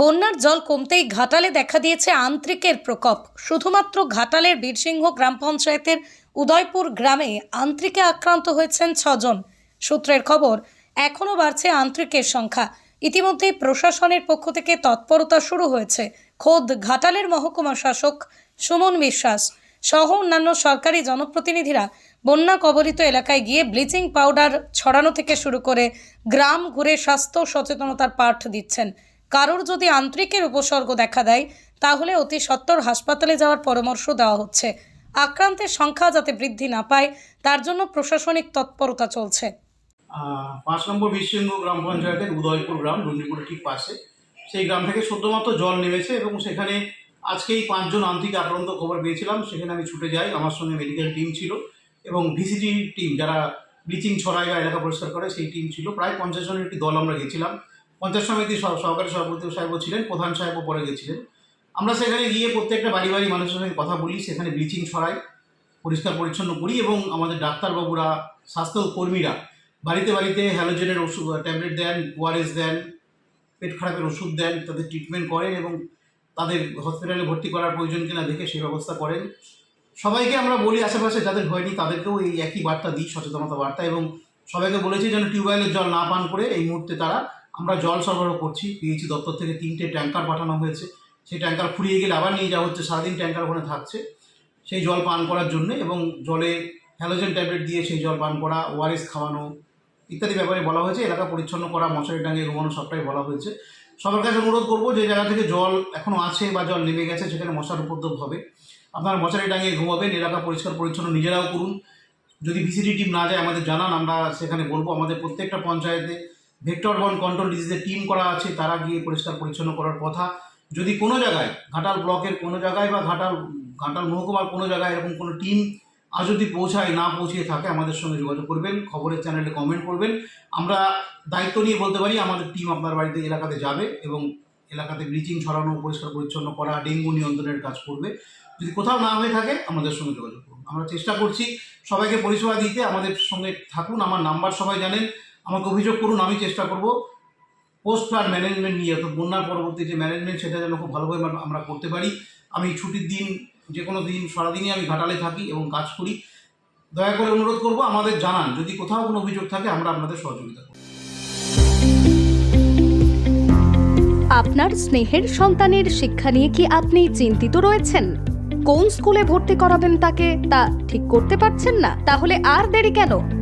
বন্যার জল কমতেই ঘাটালে দেখা দিয়েছে আন্ত্রিকের প্রকোপ। শুধুমাত্র ঘাটালের বীরসিংহ গ্রাম পঞ্চায়েতের উদয়পুর গ্রামে আন্ত্রিকে আক্রান্ত হয়েছেন ছজন। সূত্রের খবর, এখনও বাড়ছে আন্ত্রিকের সংখ্যা। ইতিমধ্যেই প্রশাসনের পক্ষ থেকে তৎপরতা শুরু হয়েছে। খোদ ঘাটালের মহকুমা শাসক সুমন বিশ্বাস সহ অন্যান্য সরকারি জনপ্রতিনিধিরা বন্যা কবলিত এলাকায় গিয়ে ব্লিচিং পাউডার ছড়ানো থেকে শুরু করে গ্রাম ঘুরে স্বাস্থ্য সচেতনতার পাঠ দিচ্ছেন। কারোর যদি আন্তরিকের উপসর্গ দেখা দেয়, তাহলে অতি সত্বর হাসপাতালে যাওয়ার পরামর্শ দেওয়া হচ্ছে। আক্রান্তের সংখ্যা যাতে বৃদ্ধি না পায়, তার জন্য প্রশাসনিক তৎপরতা চলছে। পাঁচ নম্বর বিশ্বঙ্গ গ্রাম পঞ্চায়েতের উদয়পুর গ্রাম, রঞ্জিপুরের ঠিক পাশে। সেই গ্রাম থেকে সদ্যমাত্র জল নেমেছে এবং সেখানে আজকেই পাঁচজন আন্ত্রিক আক্রান্ত খবর পেয়েছিলাম। সেখানে আমি ছুটে যাই। আমার সঙ্গে মেডিকেল টিম ছিল এবং ভিসিটি টিম যারা ব্লিচিং ছড়ায় বা এলাকা পরিষ্কার করে, সেই টিম ছিল। প্রায় পঞ্চাশ জনের একটি দল আমরা গেছিলাম। পঞ্চায়েত সমিতির সহ- সহকারী সভাপতি সাহেবও ছিলেন, প্রধান সাহেবও পরে গেছিলেন। আমরা সেখানে গিয়ে প্রত্যেকটা বাড়ি বাড়ি মানুষের সঙ্গে কথা বলি, সেখানে ব্লিচিং ছড়াই, পরিষ্কার পরিচ্ছন্ন করি এবং আমাদের ডাক্তারবাবুরা, স্বাস্থ্য কর্মীরা বাড়িতে বাড়িতে হ্যালোজেনের ওষুধ ট্যাবলেট দেন, ওআরএস দেন, পেট খারাপের ওষুধ দেন, তাদের ট্রিটমেন্ট করেন এবং তাদের হসপিটালে ভর্তি করার প্রয়োজন কিনা দেখে সেই ব্যবস্থা করেন। সবাইকে আমরা বলি আশেপাশে, যাদের হয়নি তাদেরকেও এই একই বার্তা দিই, সচেতনতা বার্তা এবং সবাইকে বলেছি যেন টিউবওয়েলের জল না পান করে এই মুহূর্তে তারা আমরা জল সরবরাহ করছি পিএইচি দপ্তর থেকে তিনটে ট্যাঙ্কার পাঠানো হয়েছে। সেই ট্যাঙ্কার ফুরিয়ে গেলে আবার নিয়ে যাওয়া হচ্ছে, সারাদিন ট্যাঙ্কার ওখানে থাকছে। সেই জল পান করার জন্য এবং জলে হ্যালোজেন ট্যাবলেট দিয়ে সেই জল পান করা, ওআরএস খাওয়ানো ইত্যাদি ব্যাপারে বলা হয়েছে। এলাকা পরিচ্ছন্ন করা মশারি টাঙিয়ে ঘুমানো সবটাই বলা হয়েছে। সবার কাছে অনুরোধ করব যে জায়গা থেকে জল এখনও আছে বা জল নেমে গেছে সেখানে মশার উপদ্রব হবে। আপনারা মশারি টাঙিয়ে ঘুমাবেন, এলাকা পরিষ্কার পরিচ্ছন্ন নিজেরাও করুন। যদি ভিসিডি টিম না যায় আমাদের জানান, আমরা সেখানে বলব। আমাদের প্রত্যেকটা পঞ্চায়েতে ভেক্টর বন কন্ট্রোল ডিজিজের টিম করা আছে, তারা গিয়ে পরিষ্কার পরিচ্ছন্ন করার কথা। যদি কোনো জায়গায়, ঘাটাল ব্লকের কোনো জায়গায় বা ঘাটাল ঘাটাল মহকুমার কোনো জায়গায় এরকম কোনো টিম আর যদি পৌঁছায়, না পৌঁছিয়ে থাকে, আমাদের সঙ্গে যোগাযোগ করবেন, খবরের চ্যানেলে কমেন্ট করবেন। আমরা দায়িত্ব নিয়ে বলতে পারি, আমাদের টিম আপনার বাড়িতে এলাকাতে যাবে এবং এলাকাতে ব্লিচিং ছড়ানো, পরিষ্কার পরিচ্ছন্ন করা, ডেঙ্গু নিয়ন্ত্রণের কাজ করবে। যদি কোথাও না হয়ে থাকে, আমাদের সঙ্গে যোগাযোগ করুন। আমরা চেষ্টা করছি সবাইকে পরিষেবা দিতে, আমাদের সঙ্গে থাকুন, আমার নাম্বার সবাই জানেন। আমাকে অভিযোগ করুন, আমি চেষ্টা করব পোস্ট ফ্লাড ম্যানেজমেন্ট নিয়ে, অর্থাৎ বন্যার পরবর্তী যে ম্যানেজমেন্ট সেটা যেন খুব ভালোভাবে আমরা করতে পারি। আমি ছুটির দিন, যে কোনো দিন, সারাদিনই আমি ঘাটালে থাকি এবং কাজ করি। দয়া করে অনুরোধ করব, আমাদের জানান, যদি কোথাও কোনো অভিযোগ থাকে, আমরা আপনাদের সহযোগিতা করব। আপনার স্নেহের সন্তানের শিক্ষা নিয়ে কি আপনি চিন্তিত রয়েছেন? কোন স্কুলে ভর্তি করাবেন তাকে, তা ঠিক করতে পারছেন না? তাহলে আর দেরি কেন?